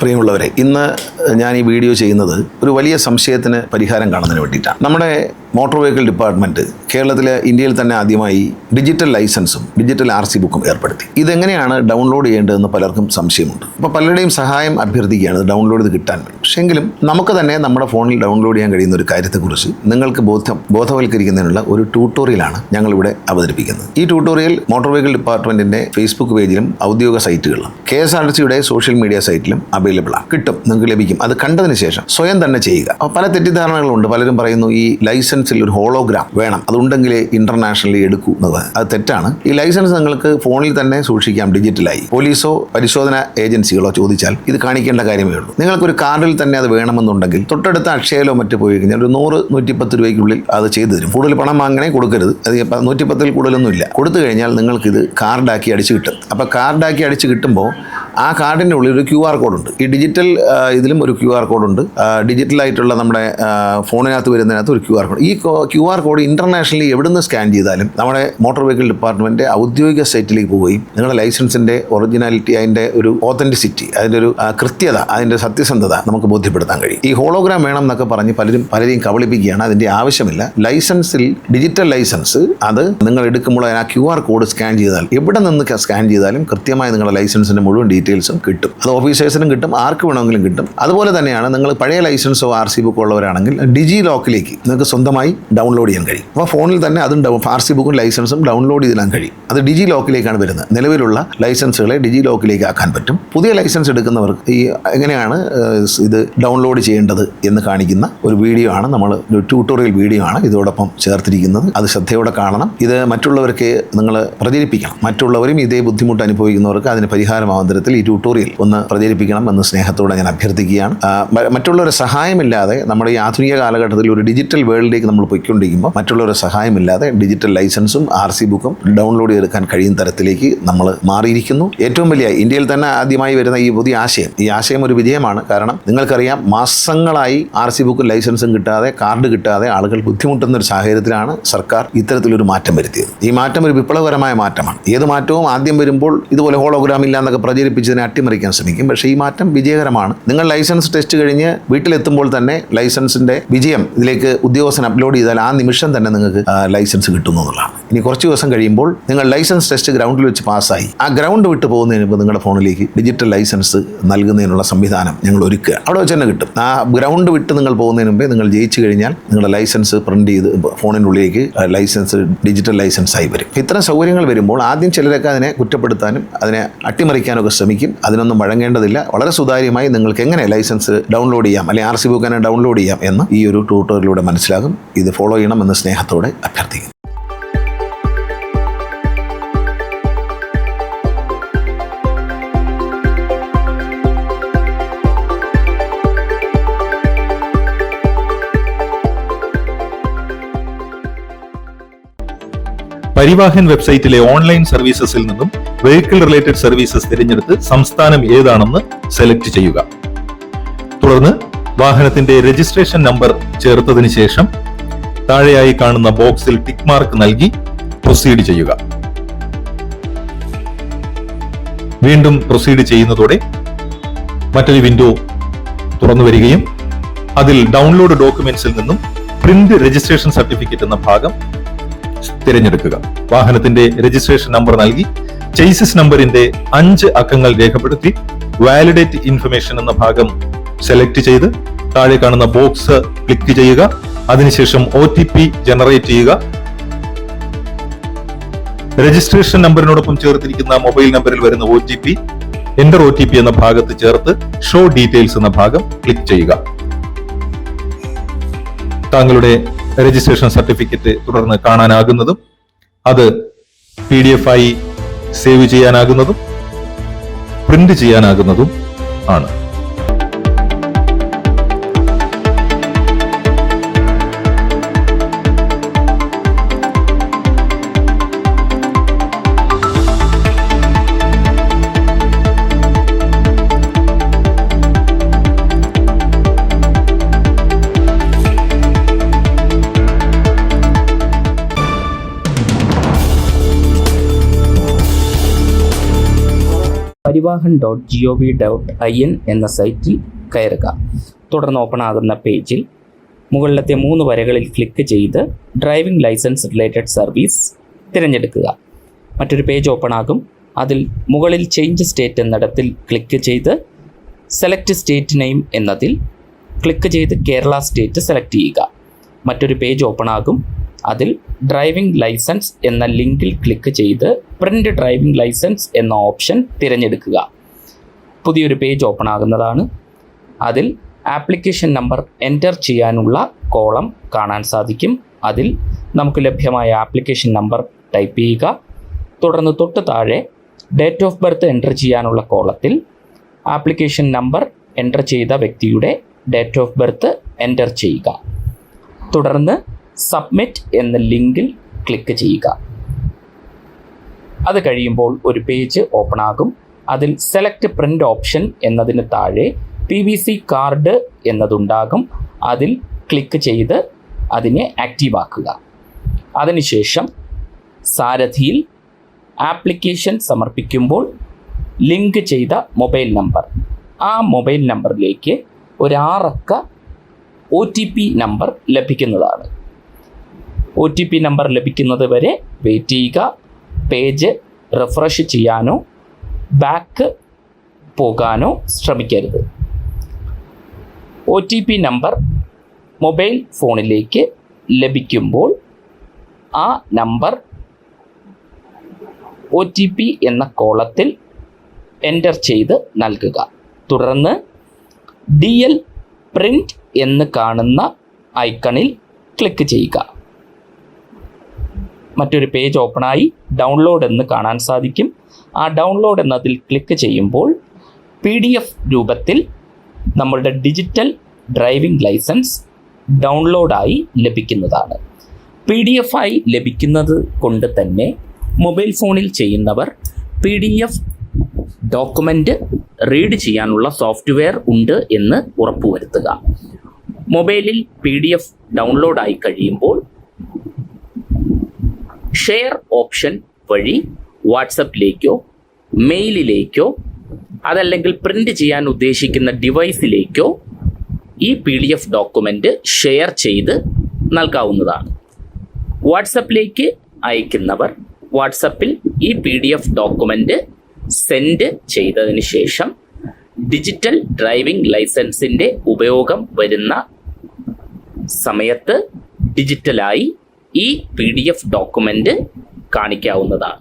പ്രിയമുള്ളവരെ ഇന്ന് ഞാൻ ഈ വീഡിയോ ചെയ്യുന്നത് ഒരു വലിയ സംശയത്തിന് പരിഹാരം കാണുന്നതിന് വേണ്ടിയിട്ടാണ്. നമ്മുടെ മോട്ടോർ വെഹിക്കിൾ ഡിപ്പാർട്ട്മെന്റ് കേരളത്തിലെ ഇന്ത്യയിൽ തന്നെ ആദ്യമായി ഡിജിറ്റൽ ലൈസൻസും ഡിജിറ്റൽ ആർ സി ബുക്കും ഏർപ്പെടുത്തി. ഇതെങ്ങനെയാണ് ഡൗൺലോഡ് ചെയ്യേണ്ടതെന്ന് പലർക്കും സംശയമുണ്ട്. അപ്പോൾ പലരുടെയും സഹായം അഭ്യർത്ഥിക്കുകയാണ് ഡൗൺലോഡ് ചെയ്ത് കിട്ടാൻ വേണ്ടി. പക്ഷെങ്കിലും നമുക്ക് തന്നെ നമ്മുടെ ഫോണിൽ ഡൗൺലോഡ് ചെയ്യാൻ കഴിയുന്ന ഒരു കാര്യത്തെക്കുറിച്ച് നിങ്ങൾക്ക് ബോധം ബോധവൽക്കരിക്കുന്നതിനുള്ള ഒരു ട്യൂട്ടോറിയലാണ് ഞങ്ങളിവിടെ അവതരിപ്പിക്കുന്നത്. ഈ ട്യൂട്ടോറിയൽ മോട്ടോർ വെഹിക്കിൾ ഡിപ്പാർട്ട്മെന്റിന്റെ ഫേസ്ബുക്ക് പേജിലും ഔദ്യോഗിക സൈറ്റുകളിലും കെ എസ് ആർ ടി സിയുടെ സോഷ്യൽ മീഡിയ സൈറ്റിലും അവൈലബിൾ ആണ് കിട്ടും നിങ്ങൾക്ക് ലഭിക്കും. അത് കണ്ടതിന് ശേഷം സ്വയം തന്നെ ചെയ്യുക. പല തെറ്റിദ്ധാരണകളുണ്ട്. പലരും പറയുന്നു ഈ ലൈസൻസിൽ ഒരു ഹോളോഗ്രാം വേണം. അതുണ്ടെങ്കിൽ ഇന്റർനാഷണലി എടുക്കുന്നത്. അത് തെറ്റാണ്. ഈ ലൈസൻസ് നിങ്ങൾക്ക് ഫോണിൽ തന്നെ സൂക്ഷിക്കാം ഡിജിറ്റലായി. പോലീസോ പരിശോധന ഏജൻസികളോ ചോദിച്ചാൽ ഇത് കാണിക്കേണ്ട കാര്യമേ ഉള്ളൂ. നിങ്ങൾക്കൊരു കാർഡിൽ തന്നെ അത് വേണമെന്നുണ്ടെങ്കിൽ തൊട്ടടുത്ത അക്ഷയയിലോ മറ്റു പോയി കഴിഞ്ഞാൽ ഒരു നൂറ് നൂറ്റിപ്പത്ത് രൂപയ്ക്കുള്ളിൽ അത് ചെയ്തു തരും. കൂടുതൽ പണം വാങ്ങണേ കൊടുക്കരുത്. അത് നൂറ്റിപ്പത്തിൽ കൂടുതലൊന്നും ഇല്ല കൊടുത്തു കഴിഞ്ഞാൽ നിങ്ങൾക്ക് ഇത് കാർഡാക്കി അടിച്ചു കിട്ടും. അപ്പോൾ കാർഡാക്കി അടിച്ചു കിട്ടുമ്പോൾ ആ കാർഡിന്റെ ഉള്ളിൽ ഒരു ക്യു ആർ കോഡുണ്ട് ഈ ഡിജിറ്റൽ ഇതിലും ഒരു ക്യു ആർ കോഡുണ്ട് ഡിജിറ്റലായിട്ടുള്ള നമ്മുടെ ഫോണിനകത്ത് വരുന്നതിനകത്ത് ഒരു ക്യു ആർ കോഡ് ഈ ക്യു ആർ കോഡ് ഇന്റർനാഷണലി എവിടുന്ന് സ്കാൻ ചെയ്താലും നമ്മുടെ മോട്ടോർ വെഹിക്കിൾ ഡിപ്പാർട്ട്മെന്റ് ഔദ്യോഗിക സൈറ്റിലേക്ക് പോവുകയും നിങ്ങളുടെ ലൈസൻസിന്റെ ഒറിജിനാലിറ്റി അതിന്റെ ഒരു ഓതന്റിസിറ്റി അതിന്റെ ഒരു കൃത്യത അതിന്റെ സത്യസന്ധത നമുക്ക് ബോധ്യപ്പെടുത്താൻ കഴിയും. ഈ ഹോളോഗ്രാം വേണം എന്നൊക്കെ പറഞ്ഞ് പലരും പലരെയും കബളിപ്പിക്കുകയാണ്. അതിന്റെ ആവശ്യമില്ല. ലൈസൻസിൽ ഡിജിറ്റൽ ലൈസൻസ് അത് നിങ്ങൾ എടുക്കുമ്പോൾ ആ ക്യു ആർ കോഡ് സ്കാൻ ചെയ്താൽ എവിടെ നിന്ന് സ്കാൻ ചെയ്താലും കൃത്യമായി നിങ്ങളുടെ ലൈസൻസിന്റെ മുഴുവൻ ഡീറ്റെയിൽസും കിട്ടും. അത് ഓഫീസേഴ്സിനും കിട്ടും ആർക്ക് വേണമെങ്കിലും കിട്ടും. അതുപോലെ തന്നെയാണ് നിങ്ങൾ പഴയ ലൈസൻസോ ആർ സി ബുക്കോ ഉള്ളവരാണെങ്കിൽ ഡിജി ലോക്കിലേക്ക് നിങ്ങൾക്ക് സ്വന്തമായി ഡൗൺലോഡ് ചെയ്യാൻ കഴിയും. അപ്പോൾ ഫോണിൽ തന്നെ അതും ആർ സി ബുക്കും ലൈസൻസും ഡൗൺലോഡ് ചെയ്തിടാൻ കഴിയും. അത് ഡിജി ലോക്കിലേക്കാണ് വരുന്നത്. നിലവിലുള്ള ലൈസൻസുകളെ ഡിജി ലോക്കിലേക്ക് ആക്കാൻ പറ്റും. പുതിയ ലൈസൻസ് എടുക്കുന്നവർക്ക് ഈ എങ്ങനെയാണ് ഇത് ഡൗൺലോഡ് ചെയ്യേണ്ടത് എന്ന് കാണിക്കുന്ന ഒരു വീഡിയോ ആണ്. നമ്മൾ ഒരു ട്യൂട്ടോറിയൽ വീഡിയോ ആണ് ഇതോടൊപ്പം ചേർത്തിരിക്കുന്നത്. അത് ശ്രദ്ധയോടെ കാണണം. ഇത് മറ്റുള്ളവർക്ക് നിങ്ങൾ പ്രചരിപ്പിക്കണം. മറ്റുള്ളവരും ഇതേ ബുദ്ധിമുട്ട് അനുഭവിക്കുന്നവർക്ക് അതിന് പരിഹാരമാവുന്ന തരത്തിൽ ഈ ട്യൂട്ടോറിയൽ ഒന്ന് പ്രചരിപ്പിക്കണം എന്ന് സ്നേഹത്തോടെ ഞാൻ അഭ്യർത്ഥിക്കുകയാണ്. മറ്റുള്ളവരെ സഹായമില്ലാതെ നമ്മുടെ ഈ ആധുനിക കാലഘട്ടത്തിൽ ഒരു ഡിജിറ്റൽ വേൾഡിലേക്ക് നമ്മൾ പോയിക്കൊണ്ടിരിക്കുമ്പോൾ മറ്റുള്ളവരുടെ സഹായമില്ലാതെ ഡിജിറ്റൽ ലൈസൻസും ആർ സി ബുക്കും ഡൗൺലോഡ് ചെയ്തെടുക്കാൻ കഴിയുന്ന തരത്തിലേക്ക് നമ്മൾ മാറിയിരിക്കുന്നു. ഏറ്റവും വലിയ ഇന്ത്യയിൽ തന്നെ ആദ്യമായി വരുന്ന ഈ പുതിയ ആശയം. ഈ ആശയം ഒരു വിജയമാണ്. കാരണം നിങ്ങൾക്കറിയാം മാസങ്ങളായി ആർ സി ബുക്കും ലൈസൻസും കിട്ടാതെ കാർഡ് കിട്ടാതെ ആളുകൾ ബുദ്ധിമുട്ടുന്ന ഒരു സാഹചര്യത്തിലാണ് സർക്കാർ ഇത്തരത്തിലൊരു മാറ്റം വരുത്തിയത്. ഈ മാറ്റം ഒരു വിപ്ലവകരമായ മാറ്റമാണ്. ഏത് മാറ്റവും ആദ്യം വരുമ്പോൾ ഇതുപോലെ ഹോളോഗ്രാം ഇല്ല എന്നൊക്കെ പ്രചരിപ്പിച്ചതിനെ അട്ടിമറിക്കാൻ ശ്രമിക്കും. പക്ഷേ ഈ മാറ്റം വിജയകരമാണ്. നിങ്ങൾ ലൈസൻസ് ടെസ്റ്റ് കഴിഞ്ഞ് വീട്ടിലെത്തുമ്പോൾ തന്നെ ലൈസൻസിന്റെ വിജയം ഇതിലേക്ക് ഉദ്യോഗസ്ഥൻ അപ്ലോഡ് ചെയ്താൽ ആ നിമിഷം തന്നെ നിങ്ങൾക്ക് ലൈസൻസ് കിട്ടുന്നു എന്നുള്ളതാണ്. ഇനി കുറച്ച് ദിവസം കഴിയുമ്പോൾ നിങ്ങൾ ലൈസൻസ് ടെസ്റ്റ് ഗ്രൗണ്ടിൽ വെച്ച് പാസ്സായി. ആ ഗ്രൗണ്ട് വിട്ട് പോകുന്നതിന് മുമ്പ് നിങ്ങളുടെ ഫോണിലേക്ക് ഡിജിറ്റൽ ലൈസൻസ് നൽകുന്നതിനുള്ള സംവിധാനം ഞങ്ങൾ ഒരുക്കുക. അവിടെ വെച്ച് തന്നെ കിട്ടും. ആ ഗ്രൗണ്ട് വിട്ട് നിങ്ങൾ പോകുന്നതിന് മുമ്പേ നിങ്ങൾ ജയിച്ചു കഴിഞ്ഞാൽ നിങ്ങളുടെ ലൈസൻസ് പ്രിന്റ് ചെയ്ത് ഫോണിന്റെ ഉള്ളിലേക്ക് ലൈസൻസ് ഡിജിറ്റൽ ലൈസൻസ് ആയി വരും. ഇത്തരം സൗകര്യങ്ങൾ വരുമ്പോൾ ആദ്യം ചിലരൊക്കെ അതിനെ കുറ്റപ്പെടുത്താനും അതിനെ അട്ടിമറിക്കാനൊക്കെ ശ്രമിക്കും. അതിനൊന്നും വഴങ്ങേണ്ടതില്ല. വളരെ സുതാര്യമായി നിങ്ങൾക്ക് എങ്ങനെ ലൈസൻസ് ഡൗൺലോഡ് ചെയ്യാം അല്ലെങ്കിൽ ആർ സി ബുക്ക് എങ്ങനെ ഡൗൺലോഡ് ചെയ്യാം എന്ന് ഈ ഒരു ട്യൂട്ടോറിലൂടെ മനസ്സിലാകും. ഇത് ഫോളോ ചെയ്യണമെന്ന് സ്നേഹത്തോടെ അഭ്യർത്ഥിക്കുന്നു. പരിവാഹൻ വെബ്സൈറ്റിലെ ഓൺലൈൻ സർവീസസിൽ നിന്നും വെഹിക്കിൾ റിലേറ്റഡ് സർവീസസ് തിരഞ്ഞെടുത്ത് സംസ്ഥാനം ഏതാണെന്ന് സെലക്ട് ചെയ്യുക. തുടർന്ന് വാഹനത്തിന്റെ രജിസ്ട്രേഷൻ നമ്പർ ചേർത്തതിന് ശേഷം താഴെയായി കാണുന്ന ബോക്സിൽ ടിക്ക് മാർക്ക് നൽകി പ്രൊസീഡ് ചെയ്യുക. വീണ്ടും പ്രൊസീഡ് ചെയ്യുന്നതോടെ മറ്റൊരു വിൻഡോ തുറന്നു വരികയും അതിൽ ഡൗൺലോഡ് ഡോക്യുമെന്റ്സിൽ നിന്നും പ്രിന്റ് രജിസ്ട്രേഷൻ സർട്ടിഫിക്കറ്റ് എന്ന ഭാഗം തിരഞ്ഞെടുക്കുക. വാഹനത്തിന്റെ രജിസ്ട്രേഷൻ നമ്പർ നൽകി ചേസിസ് നമ്പറിന്റെ അഞ്ച് അക്കങ്ങൾ രേഖപ്പെടുത്തി വാലിഡേറ്റ് ഇൻഫർമേഷൻ എന്ന ഭാഗം സെലക്ട് ചെയ്ത് താഴെ കാണുന്ന ബോക്സ് ക്ലിക്ക് ചെയ്യുക. അതിനുശേഷം ഒ ടി പി ജനറേറ്റ് ചെയ്യുക. രജിസ്ട്രേഷൻ നമ്പറിനോടൊപ്പം ചേർത്തിരിക്കുന്ന മൊബൈൽ നമ്പറിൽ വരുന്ന O T P enter O T P എന്ന ഭാഗത്ത് ചേർത്ത് ഷോ ഡീറ്റെയിൽസ് എന്ന ഭാഗം ക്ലിക്ക് ചെയ്യുക. താങ്കളുടെ രജിസ്ട്രേഷൻ സർട്ടിഫിക്കറ്റ് തുടർന്ന് കാണാനാകുന്നതും അത് പി ഡി എഫ് ആയി സേവ് ചെയ്യാനാകുന്നതും പ്രിന്റ് ചെയ്യാനാകുന്നതും ആണ്. Parivahan dot G O V dot I N എന്ന സൈറ്റിൽ കയറുക. തുടർന്ന് ഓപ്പൺ ആകുന്ന പേജിൽ മുകളിലത്തെ മൂന്ന് വരകളിൽ ക്ലിക്ക് ചെയ്ത് ഡ്രൈവിംഗ് ലൈസൻസ് റിലേറ്റഡ് സർവീസ് തിരഞ്ഞെടുക്കുക. മറ്റൊരു പേജ് ഓപ്പൺ ആകും. അതിൽ മുകളിൽ ചേഞ്ച് സ്റ്റേറ്റ് എന്നിടത്തിൽ ക്ലിക്ക് ചെയ്ത് സെലക്ട് സ്റ്റേറ്റ് നെയിം എന്നതിൽ ക്ലിക്ക് ചെയ്ത് കേരള സ്റ്റേറ്റ് സെലക്ട് ചെയ്യുക. മറ്റൊരു പേജ് ഓപ്പൺ ആകും. അതിൽ ഡ്രൈവിംഗ് ലൈസൻസ് എന്ന ലിങ്കിൽ ക്ലിക്ക് ചെയ്ത് പ്രിന്റ് ഡ്രൈവിംഗ് ലൈസൻസ് എന്ന ഓപ്ഷൻ തിരഞ്ഞെടുക്കുക. പുതിയൊരു പേജ് ഓപ്പൺ ആകുന്നതാണ്. അതിൽ ആപ്ലിക്കേഷൻ നമ്പർ എന്റർ ചെയ്യാനുള്ള കോളം കാണാൻ സാധിക്കും. അതിൽ നമുക്ക് ലഭ്യമായ ആപ്ലിക്കേഷൻ നമ്പർ ടൈപ്പ് ചെയ്യുക. തുടർന്ന് തൊട്ട് താഴെ ഡേറ്റ് ഓഫ് ബർത്ത് എന്റർ ചെയ്യാനുള്ള കോളത്തിൽ ആപ്ലിക്കേഷൻ നമ്പർ എന്റർ ചെയ്ത വ്യക്തിയുടെ ഡേറ്റ് ഓഫ് ബർത്ത് എന്റർ ചെയ്യുക. തുടർന്ന് സബ്മിറ്റ് എന്ന ലിങ്കിൽ ക്ലിക്ക് ചെയ്യുക. അത് കഴിയുമ്പോൾ ഒരു പേജ് ഓപ്പൺ ആകും. അതിൽ സെലക്ട് പ്രിന്റ് ഓപ്ഷൻ എന്നതിന് താഴെ പി വി സി കാർഡ് എന്നതുണ്ടാകും. അതിൽ ക്ലിക്ക് ചെയ്ത് അതിനെ ആക്റ്റീവ് ആക്കുക. അതിനുശേഷം സാരഥിയിൽ ആപ്ലിക്കേഷൻ സമർപ്പിക്കുമ്പോൾ ലിങ്ക് ചെയ്ത മൊബൈൽ നമ്പർ ആ മൊബൈൽ നമ്പറിലേക്ക് ഒരു ആറക്ക ഒ ടി പി നമ്പർ ലഭിക്കുന്നതാണ്. ഒ ടി പി നമ്പർ ലഭിക്കുന്നത് വരെ വെയിറ്റ് ചെയ്യുക. പേജ് റിഫ്രഷ് ചെയ്യാനോ ബാക്ക് പോകാനോ ശ്രമിക്കരുത്. O T P number mobile ഫോണിലേക്ക് ലഭിക്കുമ്പോൾ ആ നമ്പർ ഒ ടി പി എന്ന കോളത്തിൽ എന്റർ ചെയ്ത് നൽകുക. തുടർന്ന് ഡി എൽ പ്രിന്റ് എന്ന് കാണുന്ന ഐക്കണിൽ ക്ലിക്ക് ചെയ്യുക. മറ്റൊരു പേജ് ഓപ്പണായി ഡൗൺലോഡ് എന്ന് കാണാൻ സാധിക്കും. ആ ഡൗൺലോഡ് എന്നതിൽ ക്ലിക്ക് ചെയ്യുമ്പോൾ പി ഡി എഫ് രൂപത്തിൽ നമ്മളുടെ ഡിജിറ്റൽ ഡ്രൈവിംഗ് ലൈസൻസ് ഡൗൺലോഡായി ലഭിക്കുന്നതാണ്. പി ഡി എഫ് ആയി ലഭിക്കുന്നത് കൊണ്ട് തന്നെ മൊബൈൽ ഫോണിൽ ചെയ്യുന്നവർ P D F document read ചെയ്യാനുള്ള സോഫ്റ്റ്വെയർ ഉണ്ട് എന്ന് ഉറപ്പുവരുത്തുക. മൊബൈലിൽ പി ഡി എഫ് ഡൗൺലോഡായി കഴിയുമ്പോൾ ഷെയർ ഓപ്ഷൻ വഴി വാട്സപ്പിലേക്കോ മെയിലിലേക്കോ അതല്ലെങ്കിൽ പ്രിന്റ് ചെയ്യാൻ ഉദ്ദേശിക്കുന്ന ഡിവൈസിലേക്കോ ഈ P D F document share ചെയ്ത് നൽകാവുന്നതാണ്. വാട്സപ്പിലേക്ക് അയക്കുന്നവർ വാട്സപ്പിൽ ഈ P D F document send ചെയ്തതിന് ശേഷം ഡിജിറ്റൽ ഡ്രൈവിംഗ് ലൈസൻസിന്റെ ഉപയോഗം വരുന്ന സമയത്ത് ഡിജിറ്റലായി ഈ പി ഡി എഫ് ഡോക്യുമെന്റ് കാണിക്കാവുന്നതാണ്.